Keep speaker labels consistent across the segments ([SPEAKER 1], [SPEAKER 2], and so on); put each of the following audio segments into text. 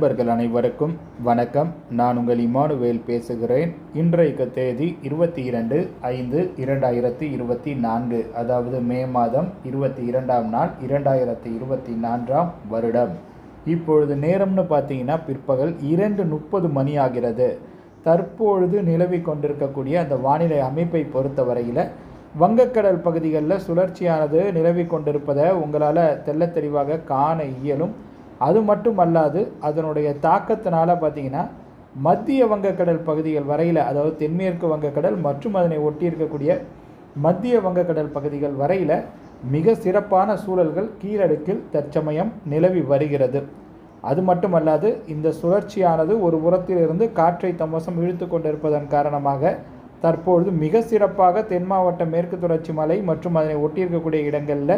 [SPEAKER 1] நண்பர்கள் அனைவருக்கும் வணக்கம். நான் உங்கள் இமானுவேல் பேசுகிறேன். இன்றைக்கு தேதி இருபத்தி இரண்டு ஐந்து இரண்டாயிரத்தி இருபத்தி நான்கு அதாவது மே மாதம் இருபத்தி இரண்டாம் நாள் இரண்டாயிரத்தி இருபத்தி நான்காம் வருடம். இப்பொழுது நேரம்னு பார்த்தீங்கன்னா பிற்பகல் இரண்டு முப்பது மணி ஆகிறது தற்பொழுது நிலவி கொண்டிருக்கக்கூடிய அந்த வானிலை அமைப்பை பொறுத்தவரையில் வங்கக்கடல் பகுதிகளில் சுழற்சியானது நிலவி கொண்டிருப்பதை உங்களால் தெல்ல தெளிவாக காண இயலும். அது மட்டும் அல்லாது அதனுடைய தாக்கத்தினால் பார்த்தீங்கன்னா மத்திய வங்கக்கடல் பகுதிகள் வரையில் அதாவது தென்மேற்கு வங்கக்கடல் மற்றும் அதனை ஒட்டி இருக்கக்கூடிய மத்திய வங்கக்கடல் பகுதிகள் வரையில் மிக சிறப்பான சூழல்கள் கீழடுக்கில் தற்சமயம் நிலவி வருகிறது. அது மட்டுமல்லாது இந்த சுழற்சியானது ஒரு புறத்திலிருந்து காற்றை தமசம் இழுத்து கொண்டிருப்பதன் காரணமாக தற்பொழுது மிக சிறப்பாக தென் மாவட்ட மேற்கு தொடர்ச்சி மலை மற்றும் அதனை ஒட்டியிருக்கக்கூடிய இடங்களில்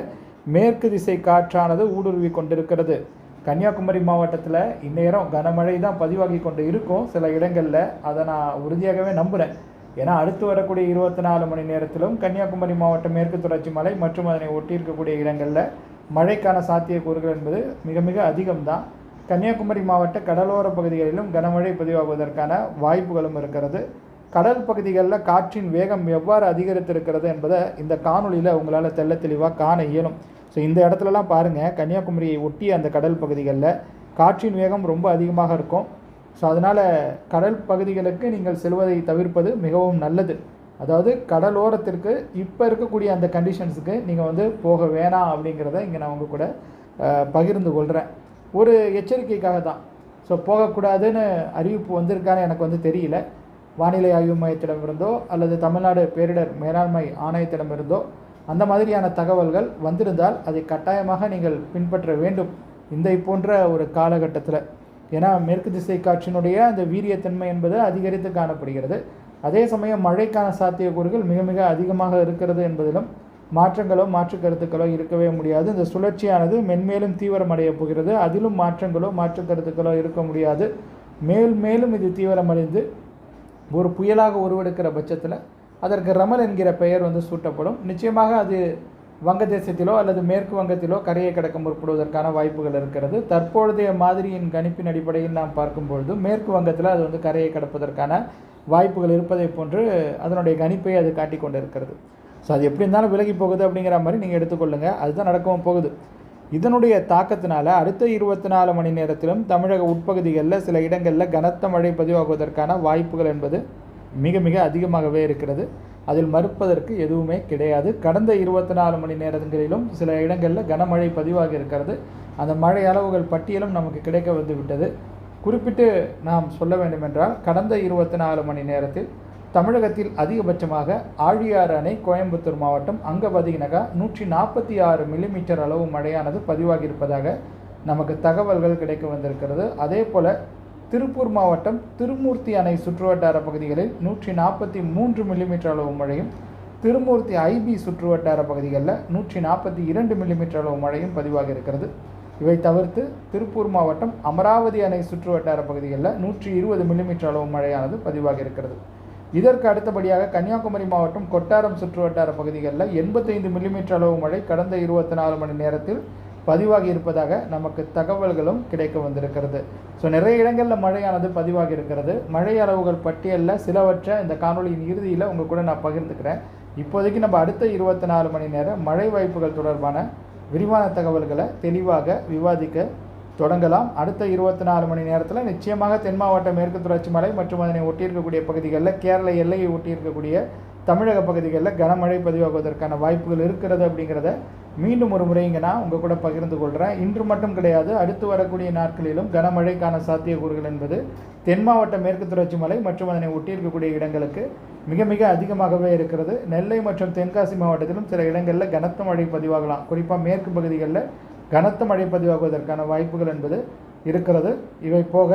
[SPEAKER 1] மேற்கு திசை காற்றானது ஊடுருவி கொண்டிருக்கிறது. கன்னியாகுமரி மாவட்டத்தில் இந்நேரம் கனமழை தான் பதிவாகி கொண்டு இருக்கும் சில இடங்களில். அதை நான் உறுதியாகவே நம்புகிறேன் ஏன்னா அடுத்து வரக்கூடிய இருபத்தி நாலு மணி நேரத்திலும் கன்னியாகுமரி மாவட்டம் மேற்கு தொடர்ச்சி மலை மற்றும் அதனை ஒட்டி இருக்கக்கூடிய இடங்களில் மழைக்கான சாத்தியக்கூறுகள் என்பது மிக மிக அதிகம்தான். கன்னியாகுமரி மாவட்ட கடலோர பகுதிகளிலும் கனமழை பதிவாகுவதற்கான வாய்ப்புகளும் இருக்கிறது. கடல் பகுதிகளில் காற்றின் வேகம் எவ்வாறு அதிகரித்திருக்கிறது என்பதை இந்த காணொளியில் உங்களால் தெள்ள தெளிவாக காண இயலும். ஸோ இந்த இடத்துலலாம் பாருங்கள் கன்னியாகுமரியை ஒட்டிய அந்த கடல் பகுதிகளில் காற்றின் வேகம் ரொம்ப அதிகமாக இருக்கும். ஸோ அதனால் கடல் பகுதிகளுக்கு நீங்கள் செல்வதை தவிர்ப்பது மிகவும் நல்லது. அதாவது கடலோரத்திற்கு இப்போ இருக்கக்கூடிய அந்த கண்டிஷன்ஸுக்கு நீங்கள் வந்து போக வேணாம் அப்படிங்கிறத இங்கே நான் உங்கள் கூட பகிர்ந்து கொள்கிறேன் ஒரு எச்சரிக்கைக்காக தான். ஸோ போகக்கூடாதுன்னு அறிவிப்பு வந்திருக்கான்னு எனக்கு வந்து தெரியல. வானிலை ஆய்வு மையத்திடமிருந்தோ அல்லது தமிழ்நாடு பேரிடர் மேலாண்மை ஆணையத்திடமிருந்தோ அந்த மாதிரியான தகவல்கள் வந்திருந்தால் அதை கட்டாயமாக நீங்கள் பின்பற்ற வேண்டும். இந்த போன்ற ஒரு காலகட்டத்தில். ஏன்னா மேற்கு திசை காற்றினுடைய அந்த வீரியத்தன்மை என்பது அதிகரித்து காணப்படுகிறது. அதே சமயம் மழைக்கான சாத்தியக்கூறுகள் மிக மிக அதிகமாக இருக்கிறது என்பதிலும் மாற்றங்களோ மாற்று கருத்துக்களோ இருக்கவே முடியாது. இந்த சுழற்சியானது மென்மேலும் தீவிரமடைய போகிறது. அதிலும் மாற்றங்களோ மாற்று கருத்துக்களோ இருக்க முடியாது. மேல் மேலும் இது தீவிரமடைந்து ஒரு புயலாக உருவெடுக்கிற பட்சத்தில் அதற்கு ரமல் என்கிற பெயர் வந்து சூட்டப்படும். நிச்சயமாக அது வங்கதேசத்திலோ அல்லது மேற்கு வங்கத்திலோ கரையை கடக்க முற்படுவதற்கான வாய்ப்புகள் இருக்கிறது. தற்பொழுதைய மாதிரியின் கணிப்பின் அடிப்படையில் நாம் பார்க்கும்பொழுது மேற்கு வங்கத்தில் அது வந்து கரையை கடப்பதற்கான வாய்ப்புகள் இருப்பதை போன்று அதனுடைய கணிப்பை அது காட்டிக்கொண்டு இருக்கிறது ஸோ அது எப்படி இருந்தாலும் விலகி போகுது அப்படிங்கிற மாதிரி நீங்கள் எடுத்துக்கொள்ளுங்க. அதுதான் நடக்கவும் போகுது. இதனுடைய தாக்கத்தினால அடுத்த இருபத்தி நாலு மணி நேரத்திலும் தமிழக உட்பகுதிகளில் சில இடங்களில் கனத்த மழை பதிவாகுவதற்கான வாய்ப்புகள் என்பது மிக மிக அதிகமாகவே இருக்கிறது. அதில் மறுப்பதற்கு எதுவுமே கிடையாது. கடந்த இருபத்தி நாலு மணி நேரங்களிலும் சில இடங்களில் கனமழை பதிவாக இருக்கிறது. அந்த மழை அளவுகள் பட்டியலும் நமக்கு கிடைக்க வந்து விட்டது. குறிப்பிட்டு நாம் சொல்ல வேண்டுமென்றால் கடந்த இருபத்தி நாலு மணி நேரத்தில் தமிழகத்தில் அதிகபட்சமாக ஆழியாறு அணை கோயம்புத்தூர் மாவட்டம் அங்கே பார்த்தீங்கன்னாக்கா நூற்றி நாற்பத்தி ஆறு மில்லிமீட்டர் அளவு மழையானது பதிவாகி இருப்பதாக நமக்கு தகவல்கள் கிடைக்க வந்திருக்கிறது. அதே போல் திருப்பூர் மாவட்டம் திருமூர்த்தி அணை சுற்றுவட்டார பகுதிகளில் நூற்றி நாற்பத்தி மூன்று மில்லிமீட்டர் அளவு மழையும் திருமூர்த்தி ஐபி சுற்றுவட்டார பகுதிகளில் நூற்றி நாற்பத்தி இரண்டு மில்லிமீட்டர் அளவு மழையும் பதிவாக இருக்கிறது. இவை தவிர்த்து திருப்பூர் மாவட்டம் அமராவதி அணை சுற்றுவட்டார பகுதிகளில் நூற்றி இருபது மில்லிமீட்டர் அளவு மழையானது பதிவாக இருக்கிறது. இதற்கு அடுத்தபடியாக கன்னியாகுமரி மாவட்டம் கொட்டாரம் சுற்றுவட்டார பகுதிகளில் எண்பத்தைந்து மில்லிமீட்டர் அளவு மழை கடந்த இருபத்தி நாலு மணி நேரத்தில் பதிவாகி இருப்பதாக நமக்கு தகவல்களும் கிடைக்க வந்திருக்கிறது. ஸோ நிறைய இடங்களில் மழையானது பதிவாகி இருக்கிறது. மழை அளவுகள் பட்டியலில் சிலவற்றை இந்த காணொலியின் இறுதியில் உங்கள் கூட நான் பகிர்ந்துக்கிறேன். இப்போதைக்கு நம்ம அடுத்த இருபத்தி நாலு மணி நேரம் மழை வாய்ப்புகள் தொடர்பான விரிவான தகவல்களை தெளிவாக விவாதிக்க தொடங்கலாம். அடுத்த இருபத்தி நாலு மணி நேரத்தில் நிச்சயமாக தென் மாவட்ட மேற்கு தொடர்ச்சி மலை மற்றும் அதனை ஒட்டியிருக்கக்கூடிய பகுதிகளில் கேரள எல்லையை ஒட்டியிருக்கக்கூடிய தமிழக பகுதிகளில் கனமழை பதிவாகுவதற்கான வாய்ப்புகள் இருக்கிறது அப்படிங்கிறத மீண்டும் ஒரு முறை இங்கே நான் உங்கள் கூட பகிர்ந்து கொள்கிறேன் இன்று மட்டும் கிடையாது அடுத்து வரக்கூடிய நாட்களிலும் கனமழைக்கான சாத்தியக்கூறுகள் என்பது தென் மாவட்ட மேற்கு தொடர்ச்சி மலை மற்றும் அதனை ஒட்டியிருக்கக்கூடிய இடங்களுக்கு மிக மிக அதிகமாகவே இருக்கிறது. நெல்லை மற்றும் தென்காசி மாவட்டத்திலும் சில இடங்களில் கனத்த மழை பதிவாகலாம். குறிப்பாக மேற்கு பகுதிகளில் கனத்த மழை பதிவாகுவதற்கான வாய்ப்புகள் என்பது இருக்கிறது. இவை போக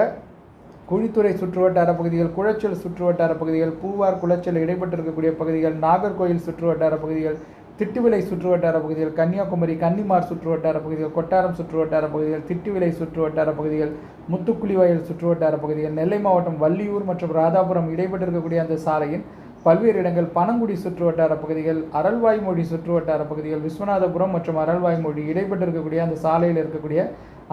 [SPEAKER 1] குழித்துறை சுற்றுவட்டார பகுதிகள் குளச்சல் சுற்றுவட்டார பகுதிகள் பூவார் குளச்சல் இடைப்பட்டிருக்கக்கூடிய பகுதிகள் நாகர்கோயில் சுற்றுவட்டார பகுதிகள் திட்டுவிலை சுற்றுவட்டார பகுதிகள் கன்னியாகுமரி கன்னிமார் சுற்றுவட்டார பகுதிகள் கொட்டாரம் சுற்றுவட்டார பகுதிகள் திட்டுவிலை சுற்றுவட்டார பகுதிகள் முத்துக்குழிவாயல் சுற்றுவட்டார பகுதிகள் நெல்லை மாவட்டம் வள்ளியூர் மற்றும் ராதாபுரம் இடைப்பட்டிருக்கக்கூடிய அந்த சாலையின் பல்வேறு இடங்கள் பனங்குடி சுற்றுவட்டார பகுதிகள் அரல்வாய்மொழி சுற்றுவட்டார பகுதிகள் விஸ்வநாதபுரம் மற்றும் அரல்வாய்மொழி இடைப்பட்டிருக்கக்கூடிய அந்த சாலையில் இருக்கக்கூடிய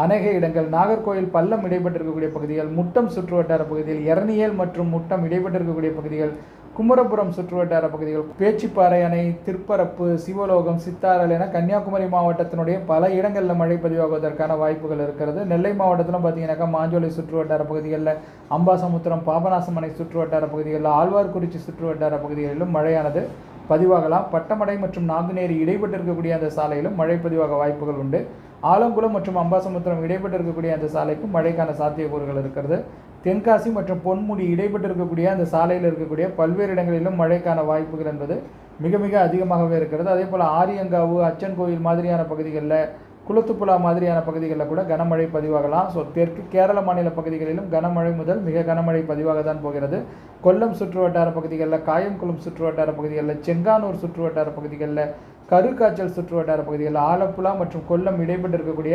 [SPEAKER 1] அநேக இடங்கள். நாகர்கோயில் பள்ளம் இடைப்பட்டிருக்கக்கூடிய பகுதிகள் முட்டம் சுற்றுவட்டார பகுதிகள் எரணியல் மற்றும் முட்டம் இடைப்பட்டிருக்கக்கூடிய பகுதிகள் குமரபுரம் சுற்றுவட்டார பகுதிகள் பேச்சிப்பாறை அணை திருப்பரப்பு சிவலோகம் சித்தாரல் என கன்னியாகுமரி மாவட்டத்தினுடைய பல இடங்களில் மழை பதிவாகுவதற்கான வாய்ப்புகள் இருக்கிறது. நெல்லை மாவட்டத்திலும் பார்த்தீங்கன்னாக்கா மாஞ்சோலை சுற்றுவட்டார பகுதிகளில் அம்பாசமுத்திரம் பாபநாசம் அணை சுற்றுவட்டார பகுதிகளில் ஆழ்வார்குறிச்சி சுற்றுவட்டார பகுதிகளிலும் மழையானது பதிவாகலாம். பட்டமடை மற்றும் நாங்குநேரி இடைப்பட்டு இருக்கக்கூடிய அந்த சாலையிலும் மழை பதிவாக வாய்ப்புகள் உண்டு. ஆலங்குளம் மற்றும் அம்பாசமுத்திரம் இடைப்பட்டு இருக்கக்கூடிய அந்த சாலைக்கும் மழைக்கான சாத்தியக்கூறுகள் இருக்கிறது. தென்காசி மற்றும் பொன்முடி இடைப்பட்டு இருக்கக்கூடிய அந்த சாலையில் இருக்கக்கூடிய பல்வேறு இடங்களிலும் மழைக்கான வாய்ப்புகள் என்பது மிக மிக அதிகமாகவே இருக்கிறது. அதே போல் ஆரியங்காவு அச்சன் கோயில் மாதிரியான பகுதிகளில் குளத்துப்புழா மாதிரியான பகுதிகளில் கூட கனமழை பதிவாகலாம். ஸோ தெற்கு கேரள மாநில பகுதிகளிலும் கனமழை முதல் மிக கனமழை பதிவாக தான் போகிறது. கொல்லம் சுற்றுவட்டார பகுதிகளில் காயംகுளம் சுற்றுவட்டார பகுதிகளில் செங்கானூர் சுற்றுவட்டார பகுதிகளில் கருக்காய்ச்சல் சுற்றுவட்டார பகுதிகளில் ஆலப்புழா மற்றும் கொல்லம் இடைப்பட்டு இருக்கக்கூடிய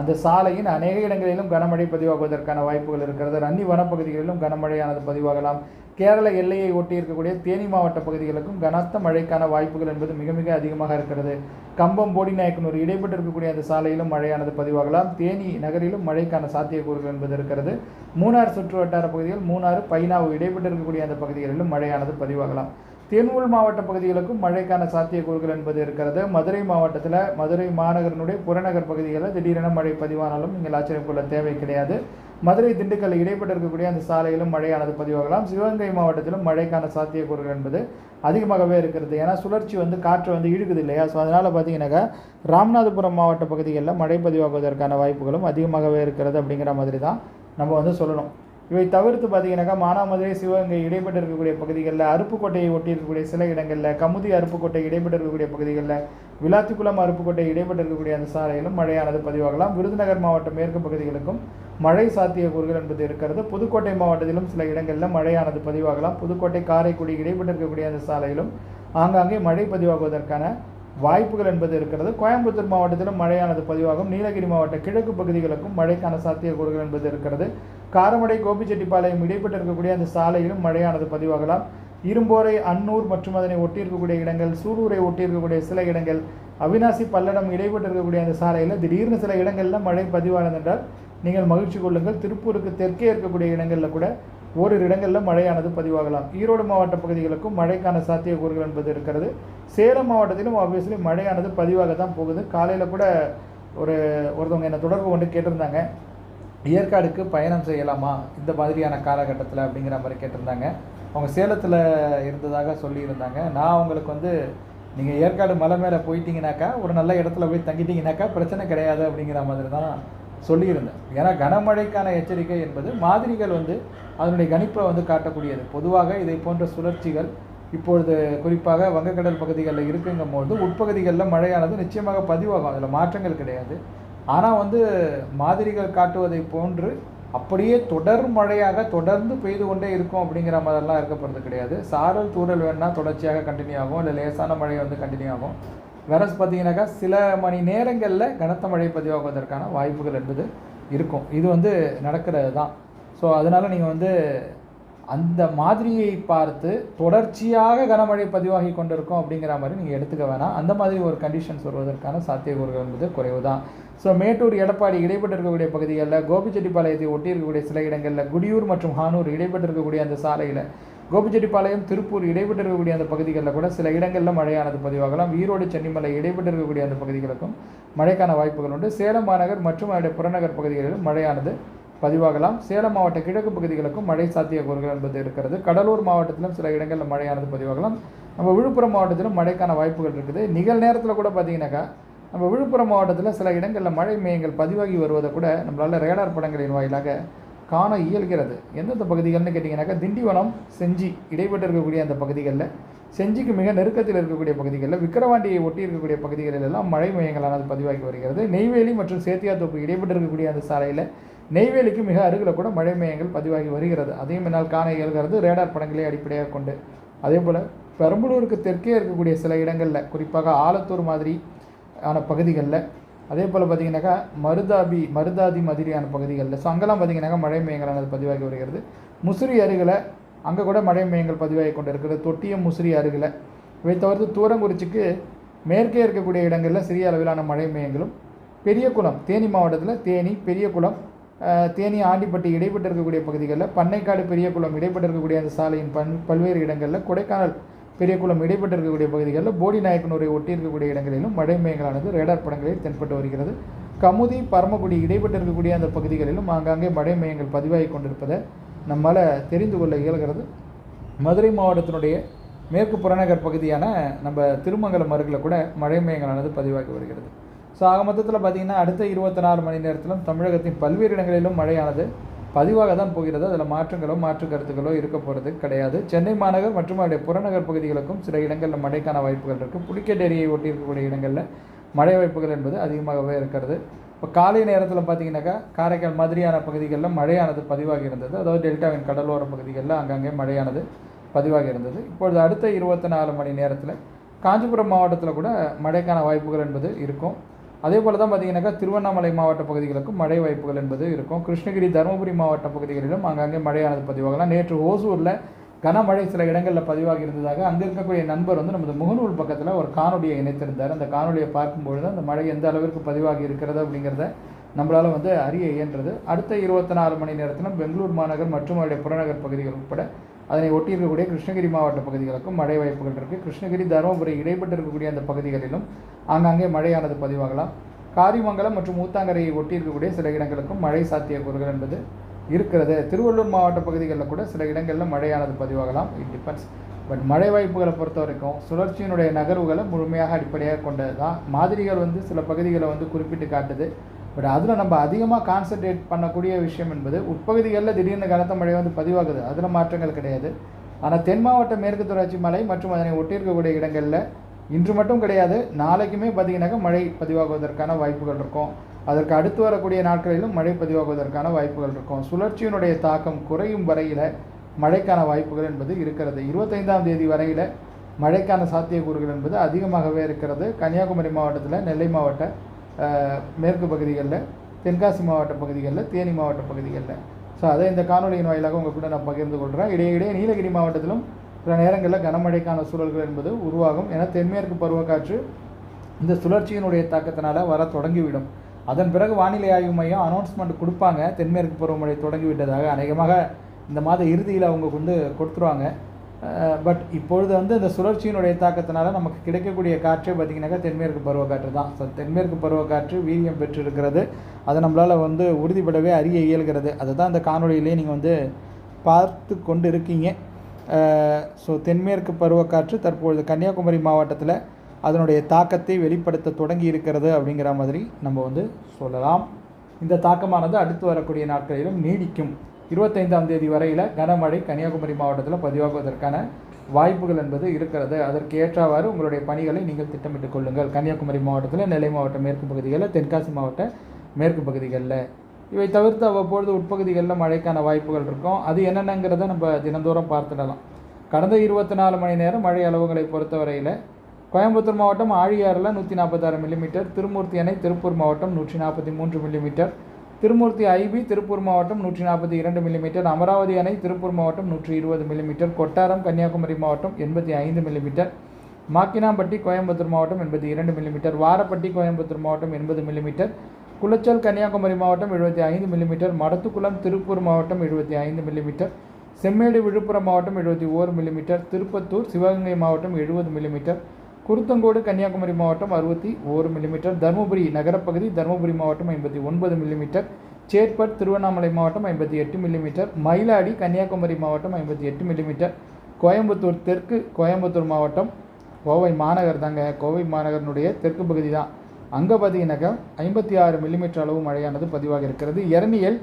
[SPEAKER 1] அந்த சாலையின் அநேக இடங்களிலும் கனமழை பதிவாகுவதற்கான வாய்ப்புகள் இருக்கிறது. ரன்னி வனப்பகுதிகளிலும் கனமழையானது பதிவாகலாம். கேரள எல்லையை ஒட்டி இருக்கக்கூடிய தேனி மாவட்ட பகுதிகளுக்கும் கனத்த மழைக்கான வாய்ப்புகள் என்பது மிக மிக அதிகமாக இருக்கிறது. கம்பம் போடிநாயக்கனூர் இடைப்பட்டு இருக்கக்கூடிய அந்த சாலையிலும் மழையானது பதிவாகலாம். தேனி நகரிலும் மழைக்கான சாத்தியக்கூறுகள் என்பது இருக்கிறது. மூணார் சுற்று வட்டார பகுதிகள் மூணாறு பைனாவு இடைப்பட்டு இருக்கக்கூடிய அந்த பகுதிகளிலும் மழையானது பதிவாகலாம். தென்மூல் மாவட்ட பகுதிகளுக்கும் மழைக்கான சாத்தியக்கூறுகள் என்பது இருக்கிறது. மதுரை மாவட்டத்தில் மதுரை மாநகரனுடைய புறநகர் பகுதிகளில் திடீரென மழை பதிவானாலும் நீங்கள் ஆச்சரியம் கொள்ள தேவை கிடையாது. மதுரை திண்டுக்கல் இடைப்பட்டு இருக்கக்கூடிய அந்த சாலையிலும் மழையானது பதிவாகலாம். சிவகங்கை மாவட்டத்திலும் மழைக்கான சாத்தியக்கூறுகள் என்பது அதிகமாகவே இருக்கிறது. ஏன்னா சுழற்சி வந்து காற்று வந்து இழுக்குது இல்லையா? ஸோ அதனால் பார்த்தீங்கன்னாக்கா ராமநாதபுரம் மாவட்ட பகுதிகளில் மழை பதிவாகுவதற்கான வாய்ப்புகளும் அதிகமாகவே இருக்கிறது அப்படிங்கிற மாதிரி தான் நம்ம வந்து சொல்லணும். இவை தவிர்த்து பார்த்தீங்கன்னாக்கா மானாமதுரை சிவகங்கை இடைப்பட்டு இருக்கக்கூடிய பகுதிகளில் அருப்புக்கோட்டையை ஒட்டி இருக்கக்கூடிய சில இடங்களில் கமுதி அருப்புக்கோட்டை இடைப்பட்டு இருக்கக்கூடிய பகுதிகளில் விளாத்திக்குளம் அருப்புக்கோட்டை இடைப்பட்டு இருக்கக்கூடிய அந்த சாலையிலும் மழையானது பதிவாகலாம். விருதுநகர் மாவட்ட மேற்கு பகுதிகளுக்கும் மழை சாத்தியக்கூறுகள் என்பது இருக்கிறது. புதுக்கோட்டை மாவட்டத்திலும் சில இடங்களில் மழையானது பதிவாகலாம். புதுக்கோட்டை காரைக்குடி இடைப்பட்டு இருக்கக்கூடிய அந்த சாலையிலும் ஆங்காங்கே மழை பதிவாகுவதற்கான வாய்ப்புகள் என்பது இருக்கிறது. கோயம்புத்தூர் மாவட்டத்திலும் மழையானது பதிவாகும். நீலகிரி மாவட்ட கிழக்கு பகுதிகளுக்கும் மழைக்கான சாத்தியக்கூறுகள் என்பது இருக்கிறது. காரமடை கோபிச்செட்டிப்பாளையம் இடைப்பட்டு இருக்கக்கூடிய அந்த சாலையிலும் மழையானது பதிவாகலாம். இரும்போரை அன்னூர் மற்றும் அதனை ஒட்டியிருக்கக்கூடிய இடங்கள் சூலூரை ஒட்டி இருக்கக்கூடிய சில இடங்கள் அவினாசி பல்லடம் இடைப்பட்டு இருக்கக்கூடிய அந்த சாலையில் திடீர்னு சில இடங்களில் மழை பதிவானதென்றால் நீங்கள் மகிழ்ச்சி கொள்ளுங்கள். திருப்பூருக்கு தெற்கே இருக்கக்கூடிய இடங்களில் கூட ஓரிரு இடங்களில் மழையானது பதிவாகலாம். ஈரோடு மாவட்ட பகுதிகளுக்கும் மழைக்கான சாத்தியக்கூறுகள் என்பது இருக்கிறது. சேலம் மாவட்டத்திலும் ஆப்வியஸ்லி மழையானது பதிவாக தான் போகுது. காலையில் கூட ஒரு ஒருத்தவங்க என்னை தொடர்பு கொண்டு கேட்டிருந்தாங்க. ஏற்காடுக்கு பயணம் செய்யலாமா? இந்த மாதிரியான காலகட்டத்தில் அப்படிங்கிற மாதிரி கேட்டிருந்தாங்க. அவங்க சேலத்தில் இருந்ததாக சொல்லியிருந்தாங்க. நான் அவங்களுக்கு வந்து நீங்கள் ஏற்காடு மலை மேலே போயிட்டீங்கனாக்கா ஒரு நல்ல இடத்துல போய் தங்கிட்டீங்கனாக்கா பிரச்சனை கிடையாது அப்படிங்கிற மாதிரி தான் சொல்லியிருந்தேன். ஏன்னா கனமழைக்கான எச்சரிக்கை என்பது மாதிரிகள் வந்து அதனுடைய கணிப்பை வந்து காட்டக்கூடியது. பொதுவாக இதை போன்ற சுழற்சிகள் இப்பொழுது குறிப்பாக வங்கக்கடல் பகுதிகளில் இருக்குங்கும் போது உட்பகுதிகளில் மழையானது நிச்சயமாக பதிவாகும். அதில் மாற்றங்கள் கிடையாது. ஆனால் வந்து மாதிரிகள் காட்டுவதை போன்று அப்படியே தொடர் மழையாக தொடர்ந்து பெய்து கொண்டே இருக்கும் அப்படிங்கிற மாதிரிலாம் இருக்கப்படுறது கிடையாது. சாரல் தூறல் வேணால் தொடர்ச்சியாக கண்டினியூ ஆகும். இல்லை லேசான மழை வந்து கண்டினியூ ஆகும். வேறஸ் பார்த்தீங்கன்னாக்கா சில மணி நேரங்களில் கனத்த மழை பதிவாகுவதற்கான வாய்ப்புகள் என்பது இருக்கும். இது வந்து நடக்கிறது தான் ஸோ அதனால் நீங்கள் வந்து அந்த மாதிரியை பார்த்து தொடர்ச்சியாக கனமழை பதிவாகி கொண்டிருக்கும் அப்படிங்கிற மாதிரி நீங்கள் எடுத்துக்க வேணாம். அந்த மாதிரி ஒரு கண்டிஷன்ஸ் வருவதற்கான சாத்தியக்கூறுகள் என்பது குறைவு தான் ஸோ மேட்டூர் எடப்பாடி இடைப்பட்டு இருக்கக்கூடிய பகுதிகளில் கோபிச்செட்டிப்பாளையத்தை ஒட்டி இருக்கக்கூடிய சில இடங்களில் குடியூர் மற்றும் ஹானூர் இடைப்பட்டு இருக்கக்கூடிய அந்த சாலையில் கோபிச்செட்டிப்பாளையம் திருப்பூர் இடைப்பட்டு இருக்கக்கூடிய அந்த பகுதிகளில் கூட சில இடங்களில் மழையானது பதிவாகலாம். ஈரோடு சென்னிமலை இடைப்பட்டு இருக்கக்கூடிய அந்த பகுதிகளுக்கும் மழைக்கான வாய்ப்புகள் உண்டு. சேலம் மாநகர் மற்றும் அதனுடைய புறநகர் பகுதிகளிலும் மழையானது பதிவாகலாம். சேலம் மாவட்ட கிழக்கு பகுதிகளுக்கும் மழை சாத்தியக்கூறுகள் என்பது இருக்கிறது. கடலூர் மாவட்டத்திலும் சில இடங்களில் மழையானது பதிவாகலாம். நம்ம விழுப்புரம் மாவட்டத்திலும் மழைக்கான வாய்ப்புகள் இருக்குது. நிகழ் நேரத்தில் கூட பார்த்தீங்கன்னாக்கா நம்ம விழுப்புரம் மாவட்டத்தில் சில இடங்களில் மழை மேயங்கள் பதிவாகி வருவதை கூட நம்மளால் ரேடார் படங்களின் வாயிலாக காண இயல்கிறது. எந்தெந்த பகுதிகள்னு கேட்டிங்கனாக்கா திண்டிவனம் செஞ்சி இடைப்பட்டு இருக்கக்கூடிய அந்த பகுதிகளில் செஞ்சிக்கு மிக நெருக்கத்தில் இருக்கக்கூடிய பகுதிகளில் விக்கிரவாண்டியை ஒட்டி இருக்கக்கூடிய பகுதிகளில் எல்லாம் மழை மையங்களானது பதிவாகி வருகிறது. நெய்வேலி மற்றும் சேத்தியாத்தோப்பு இடைப்பட்டு இருக்கக்கூடிய அந்த சாலையில் நெய்வேலிக்கு மிக அருகில் கூட மழை மையங்கள் பதிவாகி வருகிறது. அதையும் என்னால் காண இயல்கிறது. ரேடார் படங்களை அடிப்படையாக கொண்டு. அதே போல் பெரம்பலூருக்கு தெற்கே இருக்கக்கூடிய சில இடங்களில் குறிப்பாக ஆலத்தூர் மாதிரி ஆன பகுதிகளில் அதே போல் பார்த்தீங்கன்னாக்கா மருதாபி மருதாதி மாதிரியான பகுதிகளில் ஸோ அங்கெல்லாம் பார்த்தீங்கன்னாக்கா மழை மையங்களானது பதிவாகி வருகிறது. முசிறி அருகில் அங்கே கூட மழை மையங்கள் பதிவாகி கொண்டு இருக்கிறது தொட்டியம் முசிறி அருகில். இவை தவிர்த்து தூரங்குறிச்சிக்கு மேற்கே இருக்கக்கூடிய இடங்களில் சிறிய அளவிலான மழை மையங்களும் பெரியகுளம் தேனி மாவட்டத்தில் தேனி பெரியகுளம் தேனி ஆண்டிப்பட்டி இடைப்பட்டு இருக்கக்கூடிய பகுதிகளில் பண்ணைக்காடு பெரியகுளம் இடைப்பட்டு இருக்கக்கூடிய அந்த சாலையின் பன் பல்வேறு இடங்களில் கொடைக்கானல் பெரியகுளம் இடைப்பட்டு இருக்கக்கூடிய பகுதிகளில் போடி நாயக்கனூரை ஒட்டி இருக்கக்கூடிய இடங்களிலும் மழை மேகலானது ரேடார் படங்களில் தென்பட்டு வருகிறது. கமுதி பரமக்குடி இடைப்பட்டு இருக்கக்கூடிய அந்த பகுதிகளிலும் ஆங்காங்கே மழை மையங்கள் பதிவாகி கொண்டிருப்பதை நம்மால் தெரிந்து கொள்ள இயல்கிறது. மதுரை மாவட்டத்தினுடைய மேற்கு புறநகர் பகுதியான நம்ம திருமங்கலம் அருகில் கூட மழை மையங்களானது பதிவாகி வருகிறது. ஸோ ஆக மொத்தத்தில் பார்த்திங்கன்னா அடுத்த இருபத்தி நாலு மணி நேரத்திலும் தமிழகத்தின் பல்வேறு இடங்களிலும் மழையானது பதிவாக தான் போகிறது. அதில் மாற்றங்களோ மாற்று கருத்துக்களோ இருக்க போகிறது கிடையாது. சென்னை மாநகர் மற்றும் அதனுடைய புறநகர் பகுதிகளுக்கும் சில இடங்களில் மழைக்கான வாய்ப்புகள் இருக்குது புலிக்கட் ஏரியை ஒட்டி இருக்கக்கூடிய இடங்களில் மழை வாய்ப்புகள் என்பது அதிகமாகவே இருக்கிறது. இப்போ காலை நேரத்தில் பார்த்தீங்கன்னாக்கா காரைக்கால் மாதிரியான பகுதிகளில் மழையானது பதிவாகி இருந்தது. அதாவது டெல்டாவின் கடலோர பகுதிகளில் அங்கங்கே மழையானது பதிவாகி இருந்தது. இப்பொழுது அடுத்த இருபத்தி நாலு மணி நேரத்தில் காஞ்சிபுரம் மாவட்டத்தில் கூட மழைக்கான வாய்ப்புகள் என்பது இருக்கும். அதே போல் தான் பார்த்தீங்கன்னாக்கா திருவண்ணாமலை மாவட்ட பகுதிகளுக்கும் மழை வாய்ப்புகள் என்பது இருக்கும். கிருஷ்ணகிரி தருமபுரி மாவட்ட பகுதிகளிலும் அங்கங்கே மழையானது பதிவாகலாம். நேற்று ஓசூரில் கனமழை சில இடங்களில் பதிவாகி இருந்ததாக அங்கே இருக்கக்கூடிய நண்பர் வந்து நமது முகநூல் பக்கத்தில் ஒரு காணொலியை இணைத்திருந்தார். அந்த காணொலியை பார்க்கும்பொழுது அந்த மழை எந்த அளவிற்கு பதிவாகி இருக்கிறது அப்படிங்கிறத நம்மளால் வந்து அறிய இயன்றது. அடுத்த இருபத்தி நாலு மணி நேரத்திலும் பெங்களூர் மாநகர் மற்றும் அவருடைய புறநகர் பகுதிகள் உட்பட அதனை ஒட்டி இருக்கக்கூடிய கிருஷ்ணகிரி மாவட்ட பகுதிகளுக்கும் மழை வாய்ப்புகள் இருக்குது கிருஷ்ணகிரி தருமபுரி இடைப்பட்டு இருக்கக்கூடிய அந்த பகுதிகளிலும் ஆங்காங்கே மழையானது பதிவாகலாம். காரிமங்கலம் மற்றும் ஊத்தாங்கரையை ஒட்டி இருக்கக்கூடிய சில இடங்களுக்கும் மழை சாத்தியக்கூறுகள் என்பது இருக்கிறது. திருவள்ளூர் மாவட்ட பகுதிகளில் கூட சில இடங்களில் மழையானது பதிவாகலாம். இட் டிபெண்ட்ஸ் பட் மழை வாய்ப்புகளை பொறுத்த வரைக்கும் சுழற்சியினுடைய நகர்வுகளை முழுமையாக அடிப்படையாக கொண்டது தான் மாதிரிகள் வந்து சில பகுதிகளை வந்து குறிப்பிட்டு காட்டுது. பட் அதில் நம்ம அதிகமாக கான்சென்ட்ரேட் பண்ணக்கூடிய விஷயம் என்பது உட்பகுதிகளில் திடீர்னு கனத்த மழை வந்து பதிவாகுது. அதில் மாற்றங்கள் கிடையாது. ஆனால் தென் மாவட்ட மேற்கு தொடர்ச்சி மலை மற்றும் அதனை ஒட்டியிருக்கக்கூடிய இடங்களில் இன்று மட்டும் கிடையாது. நாளைக்குமே பார்த்தீங்கன்னாக்கா மழை பதிவாகுவதற்கான வாய்ப்புகள் இருக்கும். அதற்கு அடுத்து வரக்கூடிய நாட்களிலும் மழை பதிவாகுவதற்கான வாய்ப்புகள் இருக்கும். சுழற்சியினுடைய தாக்கம் குறையும் வரையில் மழைக்கான வாய்ப்புகள் என்பது இருக்கிறது. இருபத்தைந்தாம் தேதி வரையில் மழைக்கான சாத்தியக்கூறுகள் என்பது அதிகமாகவே இருக்கிறது. கன்னியாகுமரி மாவட்டத்தில் நெல்லை மாவட்ட மேற்கு பகுதிகளில் தென்காசி மாவட்ட பகுதிகளில் தேனி மாவட்ட பகுதிகளில். ஸோ அதை இந்த காணொலியின் வாயிலாக உங்கள் கூட நான் பகிர்ந்து கொள்கிறேன் இடையே இடையே நீலகிரி மாவட்டத்திலும் சில நேரங்களில் கனமழைக்கான சூழல்கள் என்பது உருவாகும். என தென்மேற்கு பருவக்காற்று இந்த சுழற்சியினுடைய தாக்கத்தினால் வர தொடங்கிவிடும். அதன் பிறகு வானிலை ஆய்வு மையம் அனௌன்ஸ்மெண்ட் கொடுப்பாங்க. தென்மேற்கு பருவமழை தொடங்கிவிட்டதாக அநேகமாக இந்த மாத இறுதியில் அவங்க வந்து கொடுத்துருவாங்க. பட் இப்பொழுது வந்து இந்த சுழற்சியினுடைய தாக்கத்தினால நமக்கு கிடைக்கக்கூடிய காற்றே பார்த்திங்கனாக்கா தென்மேற்கு பருவக்காற்று தான். ஸோ தென்மேற்கு பருவக்காற்று வீரியம் பெற்றிருக்கிறது. அதை நம்மளால் வந்து உறுதிப்படவே அறிய இயல்கிறது. அதுதான் இந்த காணொலியிலே நீங்கள் வந்து பார்த்து கொண்டு இருக்கீங்க ஸோ தென்மேற்கு பருவக்காற்று தற்பொழுது கன்னியாகுமரி மாவட்டத்தில் அதனுடைய தாக்கத்தை வெளிப்படுத்த தொடங்கி இருக்கிறது அப்படிங்கிற மாதிரி நம்ம வந்து சொல்லலாம். இந்த தாக்கமானது அடுத்து வரக்கூடிய நாட்களிலும் நீடிக்கும். இருபத்தைந்தாம் தேதி வரையில் கனமழை கன்னியாகுமரி மாவட்டத்தில் பதிவாகுவதற்கான வாய்ப்புகள் என்பது இருக்கிறது. அதற்கு ஏற்றவாறு உங்களுடைய பணிகளை நீங்கள் திட்டமிட்டுக் கொள்ளுங்கள். கன்னியாகுமரி மாவட்டத்தில் நெல்லை மாவட்ட மேற்கு பகுதிகளில் தென்காசி மாவட்ட மேற்கு பகுதிகளில். இவை தவிர்த்து அவ்வப்பொழுது உட்பகுதிகளில் மழைக்கான வாய்ப்புகள் இருக்கும். அது என்னென்னங்கிறத நம்ம தினந்தோறும் பார்த்துடலாம். கடந்த இருபத்தி நாலு மணி நேரம் மழை அளவுகளை பொறுத்தவரையில் கோயம்புத்தூர் மாவட்டம் ஆழியாறில் நூற்றி நாற்பத்தாறு மில்லிமீட்டர் திருமூர்த்தி அணை திருப்பூர் மாவட்டம் நூற்றி நாற்பத்தி மூன்று மில்லிமீட்டர் திருமூர்த்தி ஐபி திருப்பூர் மாவட்டம் நூற்றி நாற்பத்தி இரண்டு மில்லிமீட்டர் அமராவதி அணை திருப்பூர் மாவட்டம் நூற்றி இருபது மில்லிமீட்டர் கொட்டாரம் கன்னியாகுமரி மாவட்டம் எண்பத்தி ஐந்து மில்லிமீட்டர் மாக்கினாம்பட்டி கோயம்புத்தூர் மாவட்டம் எண்பத்தி இரண்டு மில்லிமீட்டர் வாரப்பட்டி கோயம்புத்தூர் மாவட்டம் எண்பது மில்லிமீட்டர் குளச்சல் கன்னியாகுமரி மாவட்டம் எழுபத்தி ஐந்து மில்லிமீட்டர் மடத்துக்குளம் திருப்பூர் மாவட்டம் எழுபத்தி ஐந்து மில்லிமீட்டர் செம்மேடு விழுப்புரம் மாவட்டம் எழுபத்தி ஓரு மில்லிமீட்டர் திருப்பத்தூர் சிவகங்கை மாவட்டம் எழுபது மில்லிமீட்டர் குருத்தங்கோடு கன்னியாகுமரி மாவட்டம் அறுபத்தி ஓரு மில்லிமீட்டர் தருமபுரி நகரப்பகுதி தருமபுரி மாவட்டம் ஐம்பத்தி ஒன்பது மில்லிமீட்டர் சேட்பட் திருவண்ணாமலை மாவட்டம் ஐம்பத்தி எட்டு மில்லிமீட்டர் மயிலாடி கன்னியாகுமரி மாவட்டம் ஐம்பத்தி எட்டு மில்லிமீட்டர் கோயம்புத்தூர் தெற்கு கோயம்புத்தூர் மாவட்டம் கோவை மாநகர் தாங்க கோவை மாநகரனுடைய தெற்கு பகுதி தான். அங்கே பார்த்தீங்கன்னாக்கா ஐம்பத்தி ஆறு மில்லிமீட்டர் அளவு மழையானது பதிவாக இருக்கிறது. எரணியல்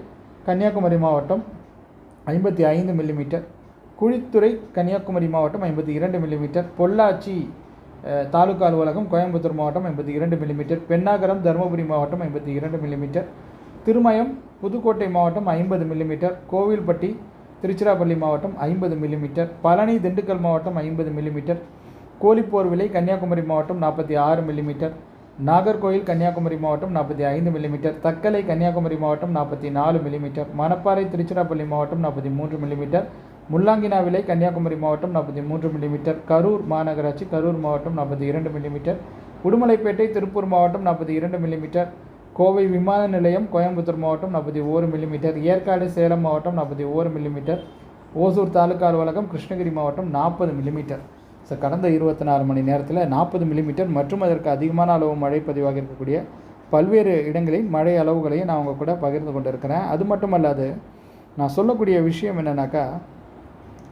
[SPEAKER 1] கன்னியாகுமரி மாவட்டம் ஐம்பத்தி ஐந்து மில்லிமீட்டர் குழித்துறை கன்னியாகுமரி மாவட்டம் ஐம்பத்தி இரண்டு மில்லிமீட்டர் பொள்ளாச்சி தாலுக்கா தாலுகா அலுவலகம் கோயம்புத்தூர் மாவட்டம் ஐம்பத்தி இரண்டு மில்லிமீட்டர் பெண்ணாகரம் தருமபுரி மாவட்டம் ஐம்பத்தி இரண்டு மில்லிமீட்டர் திருமயம் புதுக்கோட்டை மாவட்டம் ஐம்பது மில்லிமீட்டர் கோவில்பட்டி திருச்சிராப்பள்ளி மாவட்டம் ஐம்பது மில்லிமீட்டர் பழனி திண்டுக்கல் மாவட்டம் ஐம்பது மில்லிமீட்டர் கோழிப்போர் விலை கன்னியாகுமரி மாவட்டம் நாற்பத்தி ஆறு மில்லிமீட்டர் நாகர்கோயில் கன்னியாகுமரி மாவட்டம் நாற்பத்தி ஐந்து மில்லிமீட்டர் தக்கலை கன்னியாகுமரி மாவட்டம் நாற்பத்தி நாலு மில்லிமீட்டர் மணப்பாறை திருச்சிராப்பள்ளி மாவட்டம் நாற்பத்தி மூன்று மில்லிமீட்டர் முள்ளாங்கினாவிலை கன்னியாகுமரி மாவட்டம் நாற்பத்தி மூன்று மில்லிமீட்டர் கரூர் மாநகராட்சி கரூர் மாவட்டம் நாற்பத்தி இரண்டு மில்லிமீட்டர் உடுமலைப்பேட்டை திருப்பூர் மாவட்டம் நாற்பத்தி இரண்டு மில்லிமீட்டர் கோவை விமான நிலையம் கோயம்புத்தூர் மாவட்டம் நாற்பத்தி ஓரு மில்லிமீட்டர் ஏற்காடு சேலம் மாவட்டம் நாற்பத்தி ஓரு மில்லிமீட்டர் ஓசூர் தாலுக்கா அலுவலகம் கிருஷ்ணகிரி மாவட்டம் நாற்பது மில்லிமீட்டர். ஸோ கடந்த இருபத்தி நாலு மணி நேரத்தில் நாற்பது மில்லிமீட்டர் மற்றும் அதற்கு அதிகமான அளவு மழை பதிவாக இருக்கக்கூடிய பல்வேறு இடங்களில் மழை அளவுகளையும் நான் உங்கள் கூட பகிர்ந்து கொண்டு இருக்கிறேன் அது மட்டுமல்லாது நான் சொல்லக்கூடிய விஷயம் என்னென்னாக்கா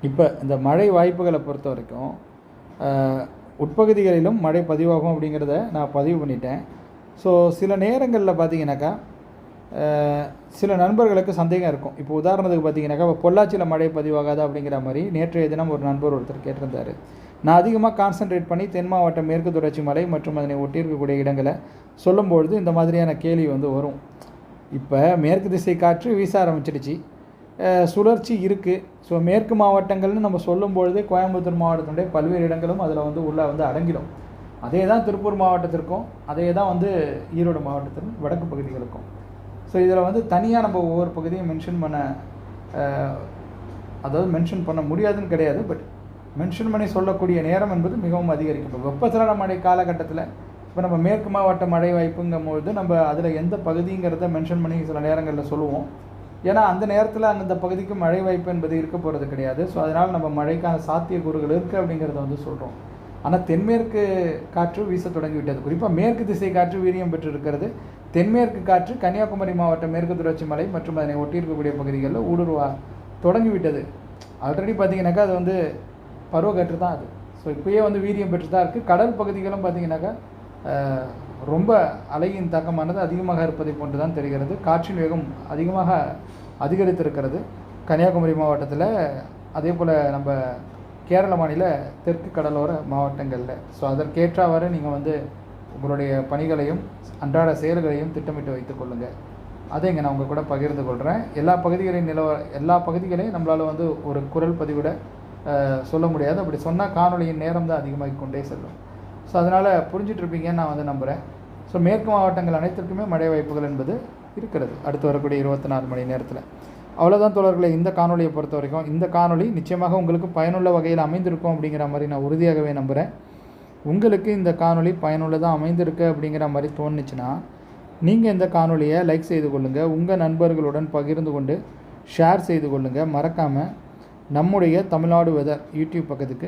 [SPEAKER 1] இப்போ இந்த மழை வாய்ப்புகளை பொறுத்த வரைக்கும் உட்பகுதிகளிலும் மழை பதிவாகும் அப்படிங்கிறத நான் பதிவு பண்ணிட்டேன். ஸோ சில நேரங்களில் பார்த்தீங்கன்னாக்கா சில நண்பர்களுக்கு சந்தேகம் இருக்கும். இப்போ உதாரணத்துக்கு பார்த்தீங்கன்னாக்கா இப்போ பொள்ளாச்சியில் மழை பதிவாகாது அப்படிங்கிற மாதிரி நேற்றைய தினம் ஒரு நண்பர் ஒருத்தர் கேட்டிருந்தார். நான் அதிகமாக கான்சென்ட்ரேட் பண்ணி தென் மாவட்டம் மேற்கு தொடர்ச்சி மலை மற்றும் அதனை ஒட்டியிருக்கக்கூடிய இடங்களை சொல்லும்பொழுது இந்த மாதிரியான கேள்வி வந்து வரும். இப்போ மேற்கு திசை காற்று வீச ஆரம்பிச்சிடுச்சு. சுழற்சி இருக்குது ஸோ மேற்கு மாவட்டங்கள்னு நம்ம சொல்லும்பொழுதே கோயம்புத்தூர் மாவட்டத்தினுடைய பல்வேறு இடங்களும் அதில் வந்து உள்ளே வந்து அடங்கிடும். அதே தான் திருப்பூர் மாவட்டத்திற்கும் அதே தான் வந்து ஈரோடு மாவட்டத்திற்கும் வடக்கு பகுதிகளுக்கும் ஸோ இதில் வந்து தனியாக நம்ம ஒவ்வொரு பகுதியும் மென்ஷன் பண்ண அதாவது மென்ஷன் பண்ண முடியாதுன்னு கிடையாது. பட் மென்ஷன் பண்ணி சொல்லக்கூடிய நேரம் என்பது மிகவும் அதிகரிக்கும் இப்போ வெப்பசலன மழை காலகட்டத்தில் இப்போ நம்ம மேற்கு மாவட்ட மழை வாய்ப்புங்கும்பொழுது நம்ம அதில் எந்த பகுதிங்கிறத மென்ஷன் பண்ணி சில நேரங்களில் சொல்லுவோம். ஏன்னா அந்த நேரத்தில் அந்த பகுதிக்கு மழை வாய்ப்பு என்பது இருக்க போகிறது கிடையாது. ஸோ அதனால் நம்ம மழைக்கான சாத்தியக்கூறுகள் இருக்குது அப்படிங்கிறத வந்து சொல்கிறோம் ஆனால் தென்மேற்கு காற்று வீச தொடங்கிவிட்டது. குறிப்பாக மேற்கு திசை காற்று வீரியம் பெற்று இருக்கிறது தென்மேற்கு காற்று கன்னியாகுமரி மாவட்டம் மேற்கு தொடர்ச்சி மலை மற்றும் அதனை ஒட்டி இருக்கக்கூடிய பகுதிகளில் ஊடுருவா தொடங்கிவிட்டது. ஆல்ரெடி பார்த்தீங்கன்னாக்கா அது வந்து பருவக்காற்று தான் அது. ஸோ இப்போயே வந்து வீரியம் பெற்று தான் இருக்குது கடல் பகுதிகளும் பார்த்தீங்கன்னாக்கா ரொம்ப அலையின் தாக்கமானது அதிகமாக இருப்பதை போன்று தான் தெரிகிறது. காற்றின் வேகம் அதிகமாக அதிகரித்திருக்கிறது. கன்னியாகுமரி மாவட்டத்தில் அதே போல் நம்ம கேரள மாநில தெற்கு கடலோர மாவட்டங்களில். ஸோ அதற்கேற்றவாறு நீங்கள் வந்து உங்களுடைய பணிகளையும் அன்றாட செயல்களையும் திட்டமிட்டு வைத்துக் கொள்ளுங்கள் அதை இங்கே நான் உங்கள் கூட பகிர்ந்து கொள்கிறேன் எல்லா பகுதிகளின் நிலவ எல்லா பகுதிகளையும் நம்மளால் வந்து ஒரு குரல் பதிவிட சொல்ல முடியாது. அப்படி சொன்னால் காணொளியின் நேரம் தான் அதிகமாகி கொண்டே செல்லும். ஸோ அதனால் புரிஞ்சிட்ருப்பீங்கன்னு நான் வந்து நம்புகிறேன் ஸோ மேற்கு மாவட்டங்கள் அனைத்திற்குமே மழை வாய்ப்புகள் என்பது இருக்கிறது. அடுத்து வரக்கூடிய இருபத்தி நாலு மணி நேரத்தில். அவ்வளோதான் தோழர்களை இந்த காணொலியை பொறுத்த வரைக்கும் இந்த காணொலி நிச்சயமாக உங்களுக்கு பயனுள்ள வகையில் அமைந்திருக்கும் அப்படிங்கிற மாதிரி நான் உறுதியாகவே நம்புகிறேன் உங்களுக்கு இந்த காணொலி பயனுள்ளதாக அமைந்திருக்கு அப்படிங்கிற மாதிரி தோணுச்சுன்னா நீங்கள் இந்த காணொலியை லைக் செய்து கொள்ளுங்கள் உங்கள் நண்பர்களுடன் பகிர்ந்து கொண்டு ஷேர் செய்து கொள்ளுங்கள் மறக்காமல் நம்முடைய தமிழ்நாடு வெதர் யூடியூப் பக்கத்துக்கு